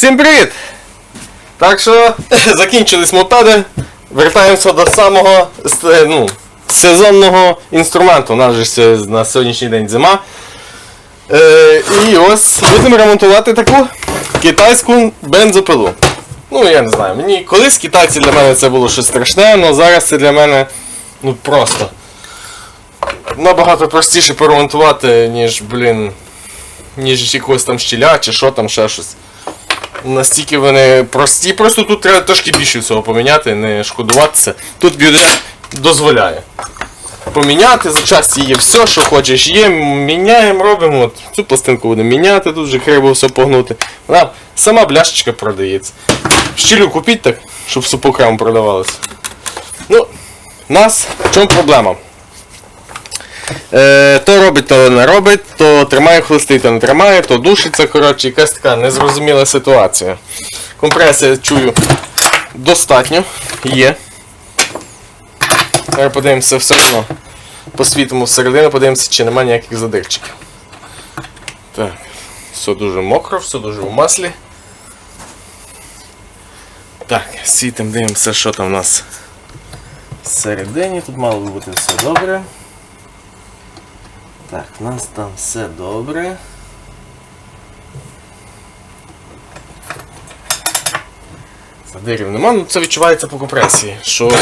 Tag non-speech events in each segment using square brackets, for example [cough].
Всім привіт! Так що [laughs] закінчились мопеди. Вертаємося до самого ну, сезонного інструменту. У нас же на сьогоднішній день зима. Е, і ось будемо ремонтувати таку китайську бензопилу. Ну, я не знаю, мені колись китайці для мене це було щось страшне, але зараз це для мене ну просто. Набагато простіше поремонтувати, ніж, блін, ніж якогось там щіля чи що там ще щось. Настільки вони прості, просто тут треба трошки більше всього поміняти, не шкодуватися. Тут бюджет дозволяє. Поміняти, запчасті є все, що хочеш є, міняємо, робимо. От, цю пластинку будемо міняти, тут вже треба все погнути. Вона сама бляшечка продається. Щілю купіть так, щоб супокрем продавалося. Ну, нас в чому проблема? Е, то робить, то не робить, то тримає хлисти, то не тримає, то душиться, коротше, якась така незрозуміла ситуація. Компресія чую достатньо, є. Зараз подивимося все одно. Посвітимо всередину, подивимося, чи немає ніяких задирчиків. Так, все дуже мокро, все дуже в маслі. Так, світимо, дивимося, що там у нас всередині. Тут мало би бути все добре. Так, у нас там все добре. Задирів нема, ну це відчувається по компресії. Що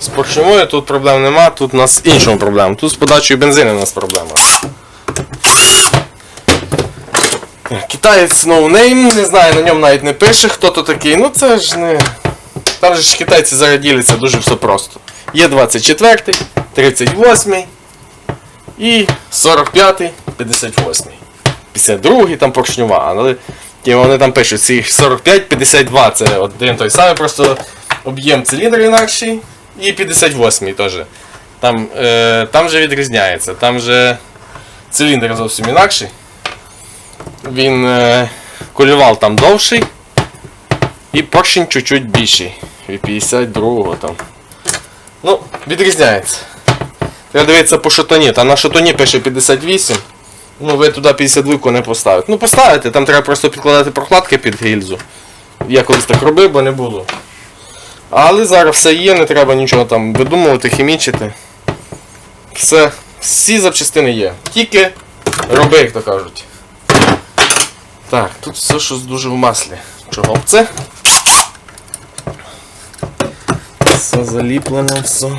з поршневою тут проблем нема, тут у нас іншому проблема. Тут з подачею бензину у нас проблема. Так, Китаєць no name, не знаю, на ньому навіть не пише, хто то такий. Ну це ж не. Там же ж китайці зараз діляться дуже все просто. Є 24, 38 і 45, 58. 52-й там поршнюва, але ті вони там пишуть, ці 45, 52 це один той самий, просто об'єм циліндра інакший, і 58 теж. Там, е, там же відрізняється, там же циліндр зовсім інакший. Він е, колювал там довший і поршень чуть-чуть більший. Від 52-го там. Ну, відрізняється. Треба дивитися по шатоні. Там на шатоні пише 58. Ну, ви туди 52 не поставите. Ну, поставите, там треба просто підкладати прокладки під гільзу. Я колись так робив, бо не було. Але зараз все є, не треба нічого там видумувати, хімічити. Все, всі запчастини є. Тільки роби, як то кажуть. Так, тут все щось дуже в маслі. Чого б це? Все заліплено, все.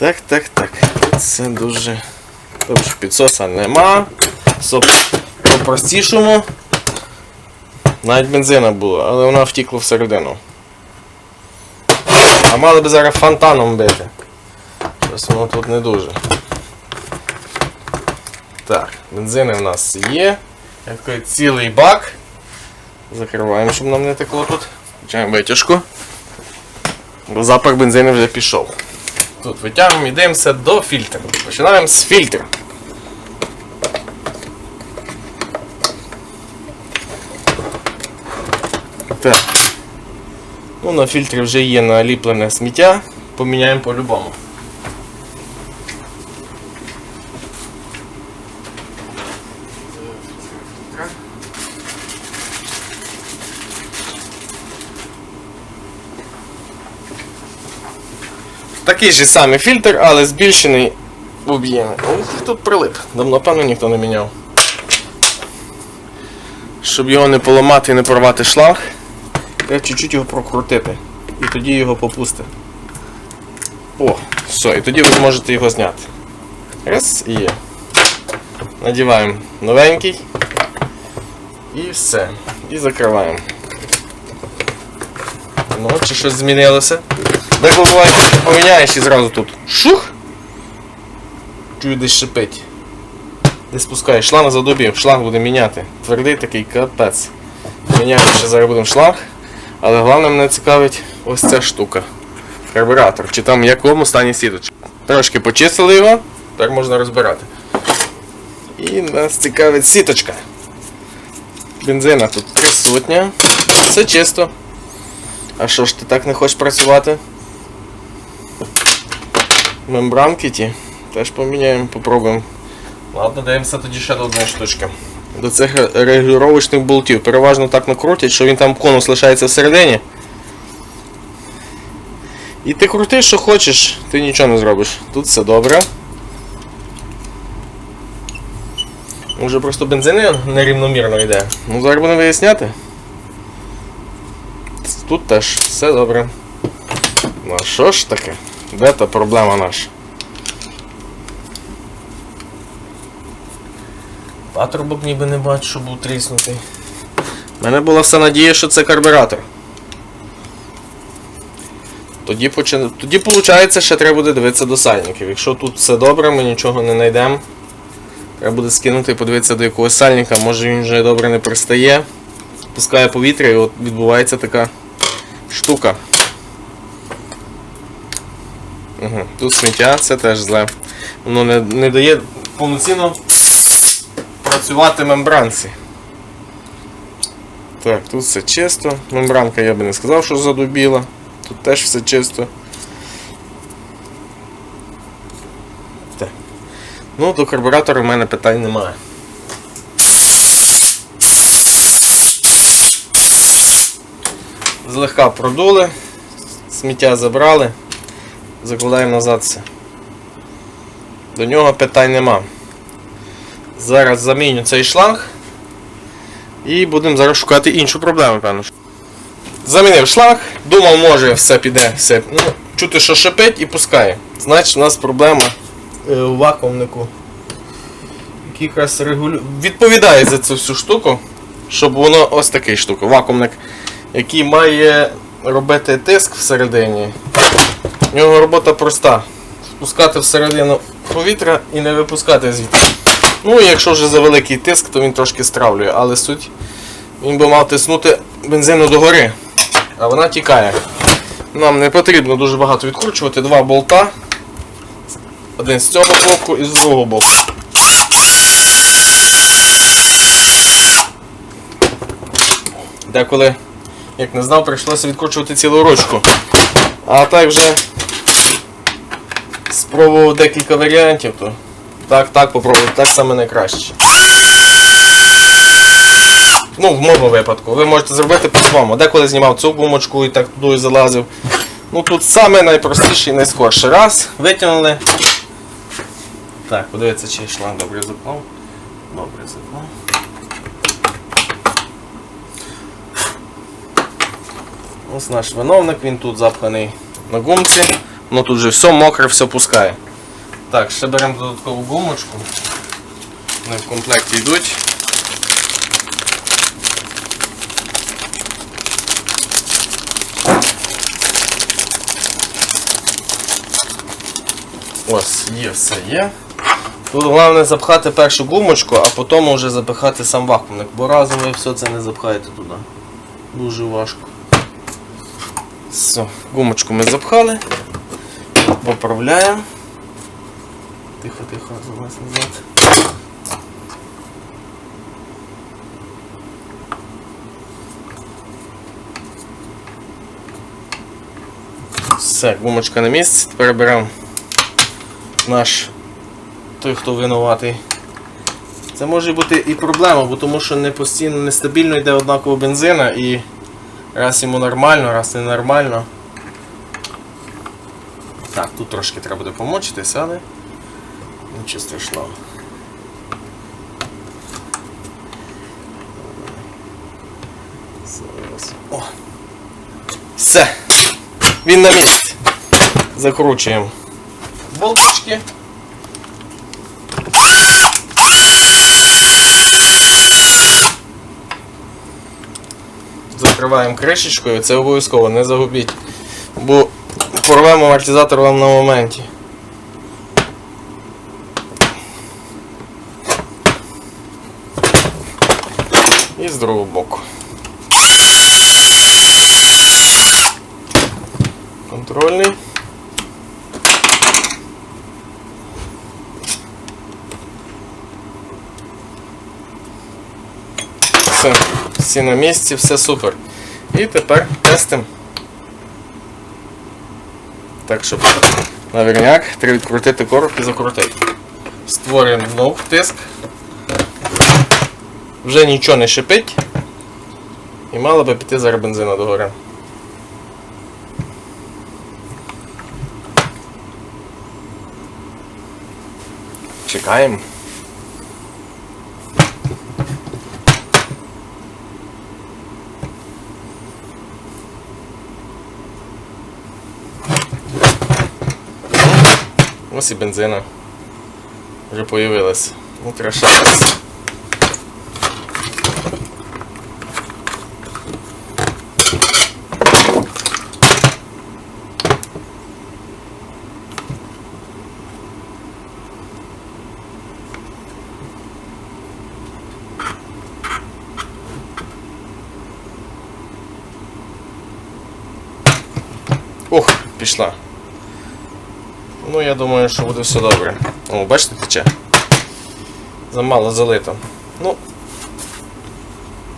Так, так, так. Це дуже. Що підсоса нема. Все по-простішому. Навіть бензина було, але вона втікла всередину. А мали би зараз фонтаном бити. Щось воно тут не дуже. Так, бензини в нас є. Я такий цілий бак. Закриваємо, щоб нам не текло тут. Включаємо витяжку. Бо запах бензину вже пішов. Тут витягуємо і дивимося до фільтру. Починаємо з фільтру. Так. Ну, на фільтрі вже є наліплене сміття. Поміняємо по-любому. Такий же самий фільтр, але збільшений в об'ємі. Тут прилип. Давно, певно, ніхто не міняв. Щоб його не поламати і не порвати шланг, треба чуть-чуть його прокрутити. І тоді його попусти. О, все, і тоді ви зможете його зняти. Раз і є. Надіваємо новенький. І все. І закриваємо. Ну, чи щось змінилося? Так буває, що поміняєш і тут. Шух! Чую десь шипить. Десь спускаєш. Шланг задубів, шланг буде міняти. Твердий такий капець. Міняємо ще зараз будемо шланг. Але головне мене цікавить ось ця штука. Карбюратор. Чи там в якому стані сіточка. Трошки почистили його, так можна розбирати. І нас цікавить сіточка. Бензина тут присутня. Все чисто. А що ж ти так не хочеш працювати? Мембранки ті. Теж поміняємо, попробуємо. Ладно, дивимося тоді ще до одної штучки. До цих ре- регулювачних болтів. Переважно так накрутять, що він там конус лишається всередині. І ти крути, що хочеш, ти нічого не зробиш. Тут все добре. Може просто бензин нерівномірно йде. Ну зараз будемо виясняти. Тут теж все добре. Ну а що ж таке? Де та проблема наша? Патрубок ніби не бачу, що був тріснутий. У мене була вся надія, що це карбюратор. Тоді, почин... Тоді виходить, ще треба буде дивитися до сальників. Якщо тут все добре, ми нічого не знайдемо. Треба буде скинути і подивитися до якогось сальника, може він вже добре не пристає. Пускає повітря і от відбувається така штука. Угу. Тут сміття, це теж зле. Воно не, не дає повноцінно працювати мембранці. Так, тут все чисто. Мембранка я би не сказав, що задубіла. Тут теж все чисто. Так. Ну, до карбюратора в мене питань немає. Злегка продули, сміття забрали, закладаємо назад все. До нього питань нема. Зараз заміню цей шланг і будемо зараз шукати іншу проблему, певно. Замінив шланг, думав, може все піде, все. Ну, чути, що шипить і пускає. Значить, у нас проблема е, у вакуумнику. Який якраз регулю... відповідає за цю всю штуку, щоб воно ось такий штука. Вакуумник, який має робити тиск всередині. Нього робота проста. Спускати всередину повітря і не випускати звідти. Ну, і якщо вже за великий тиск, то він трошки стравлює, але суть він би мав тиснути бензину догори, а вона тікає. Нам не потрібно дуже багато відкручувати. Два болта. Один з цього боку і з другого боку. Деколи, як не знав, прийшлося відкручувати цілу ручку. А так вже спробував декілька варіантів, то так, так попробую, так саме найкраще. Ну, в моєму випадку. Ви можете зробити по-своєму. Деколи знімав цю гумочку і так туди залазив. Ну тут саме найпростіше і найскорше. Раз, витягнули. Так, подивіться, чи шланг добре запав. Добре запав. Ось наш виновник, він тут запханий на гумці. Ну тут же все мокре, все пускає. Так, ще беремо додаткову гумочку. Вони в комплекті йдуть. Ось, є, все є. Тут головне запхати першу гумочку, а потім вже запихати сам вакуумник, бо разом ви все це не запхаєте туди. Дуже важко. Все, гумочку ми запхали. Поправляємо. Тихо, тихо, залазь назад. Все, гумочка на місці. Тепер беремо наш той, хто винуватий. Це може бути і проблема, бо тому що не постійно нестабільно йде однаково бензина і раз йому нормально, раз не нормально. Так, тут трошки треба буде помочитися, але нічого страшного. Зараз. О! Все! Він на місці. Закручуємо болточки. Закриваємо кришечкою, це обов'язково, не загубіть. Бо порвемо амортизатор вам на моменті. І з другого боку. Контрольний. Все, всі на місці, все супер. І тепер тестимо. Так, щоб Наверняк, треба відкрутити короб і закрутити. Створюємо знов тиск. Вже нічого не шипить. І мало би піти зараз бензина догори. Чекаємо. Ось і бензина. Вже появилась. Ну, треба ще раз. Ух, пішла. Ну, я думаю, що буде все добре. О, бачите, тече? Замало залито. Ну.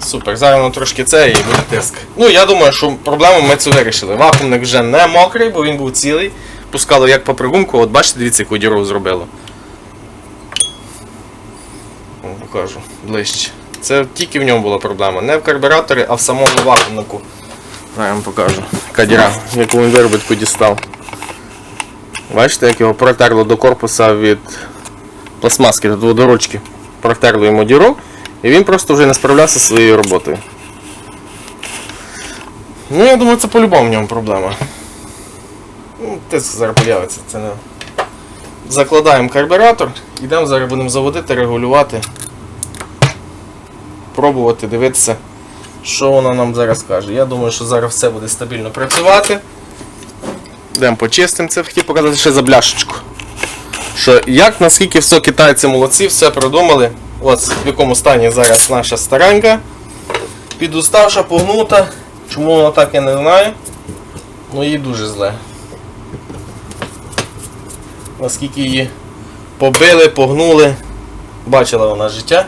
Супер, зараз воно трошки це і буде тиск. Ну, я думаю, що проблему ми цю вирішили. Вакуумник вже не мокрий, бо він був цілий. Пускало як по пригумку, от бачите, дивіться, яку діру зробило. О, покажу ближче. Це тільки в ньому була проблема. Не в карбюраторі, а в самому вакуумнику. Я вам покажу. Яка діра, яку він виробітку дістав. Бачите, як його протерло до корпуса від пластмаски, до водоручки. Протерло йому діру, і він просто вже не справлявся зі своєю роботою. Ну, я думаю, це по-любому в ньому проблема. Ну, тиск зараз появиться, це не. Закладаємо карбюратор, йдемо зараз будемо заводити, регулювати, пробувати, дивитися, що вона нам зараз каже. Я думаю, що зараз все буде стабільно працювати. Йдемо почистимо це, хотів показати ще за бляшечку. Що як наскільки все китайці молодці, все придумали. Ось в якому стані зараз наша старенька. Підуставша, погнута. Чому вона так я не знаю. Ну їй дуже зле. Наскільки її побили, погнули. Бачила вона життя.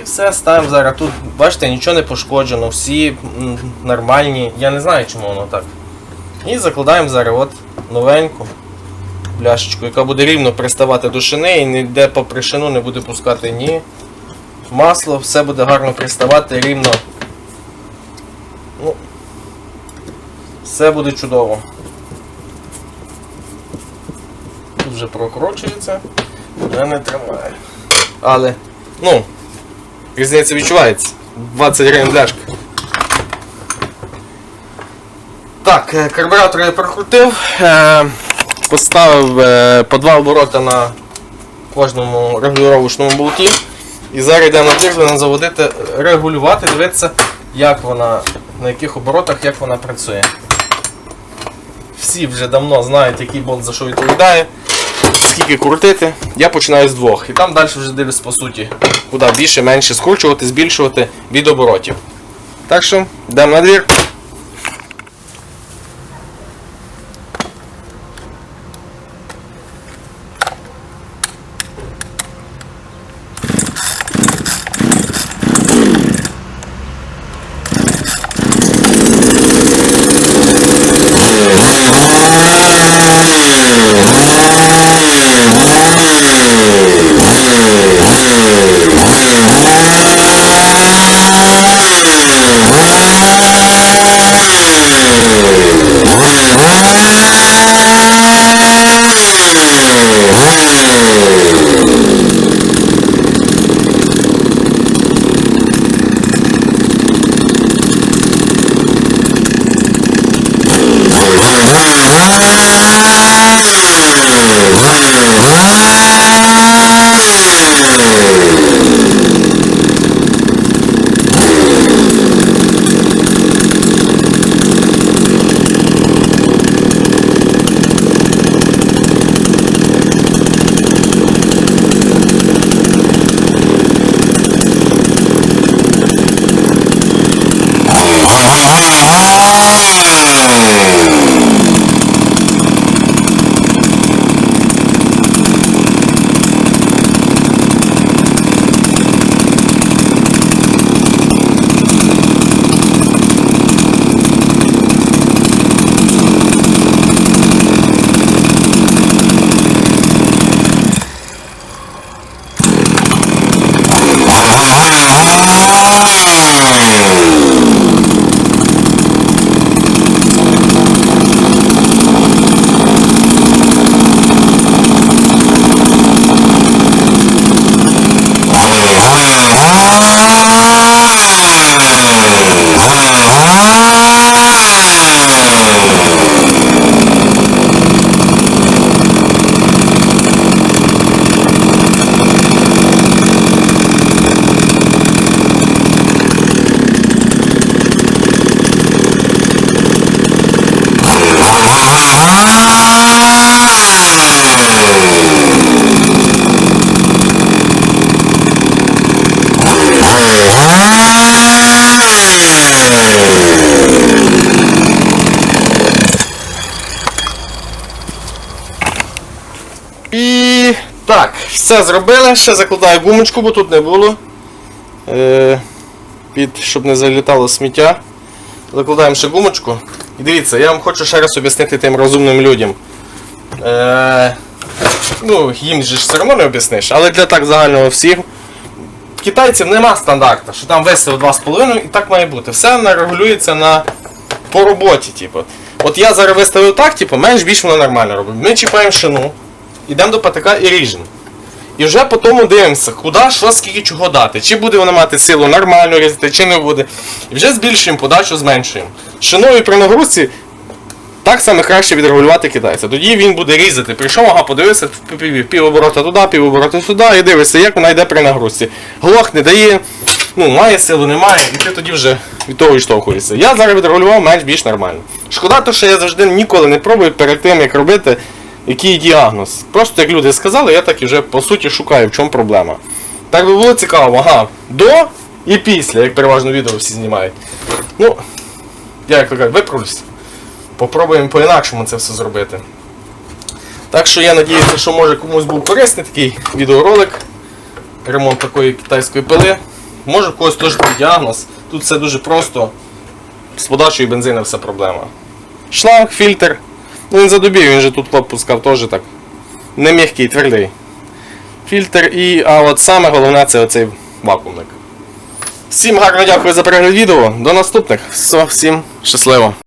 І все, ставимо зараз тут. Бачите, нічого не пошкоджено, всі нормальні. Я не знаю, чому воно так. І закладаємо зараз от новеньку пляшечку, яка буде рівно приставати до шини і ніде по пришину не буде пускати ні масло, все буде гарно приставати рівно. Ну, все буде чудово. Тут вже прокручується, вже не тримає. Але, ну, різниця відчувається. 20 гривень пляшка. Так, е, я прокрутив, е, поставив е, по два обороти на кожному регулювачному болті. І зараз йдемо на двір, заводити, регулювати, дивитися, як вона, на яких оборотах, як вона працює. Всі вже давно знають, який болт за що відповідає, скільки крутити. Я починаю з двох. І там далі вже дивлюсь по суті, куди більше, менше скручувати, збільшувати від оборотів. Так що, йдемо на двір. Так, все зробили, ще закладаю гумочку, бо тут не було. Е, під, щоб не залітало сміття. Закладаємо ще гумочку. І дивіться, я вам хочу ще раз об'яснити тим розумним людям. Е, ну, їм же ж все одно не об'ясниш, але для так загального всіх. Китайців нема стандарту, що там весело 2,5 і так має бути. Все регулюється на по роботі, типу. От я зараз виставив так, типу, менш більш воно нормально робить. Ми чіпаємо шину, йдемо до патика і ріжемо. І вже по тому дивимося, куди, що, скільки чого дати. Чи буде воно мати силу нормально різати, чи не буде. І вже збільшуємо подачу, зменшуємо. Шиною при нагрузці так само краще відрегулювати китайця. Тоді він буде різати. Прийшов, ага, подивився, пів, пів туди, пів оборота сюди, і дивишся, як вона йде при нагрузці. Глох не дає, ну, має силу, немає, і ти тоді вже від того відштовхуєшся. Я зараз відрегулював менш більш нормально. Шкода, то, що я завжди ніколи не пробую перед тим, як робити, який діагноз. Просто як люди сказали, я так і вже по суті шукаю, в чому проблема. Так би було цікаво, ага, до і після, як переважно відео всі знімають. Ну, я як то кажу, виправлюся. Попробуємо по-інакшому це все зробити. Так що я надіюся, що може комусь був корисний такий відеоролик. Ремонт такої китайської пили. Може в когось теж був діагноз. Тут все дуже просто. З подачею бензину вся проблема. Шланг, фільтр. Ну він задубів, він же тут пропускав теж так. Не м'який, твердий. Фільтр і. А от саме головне це оцей вакуумник. Всім гарно дякую за перегляд відео. До наступних. Все, всім щасливо.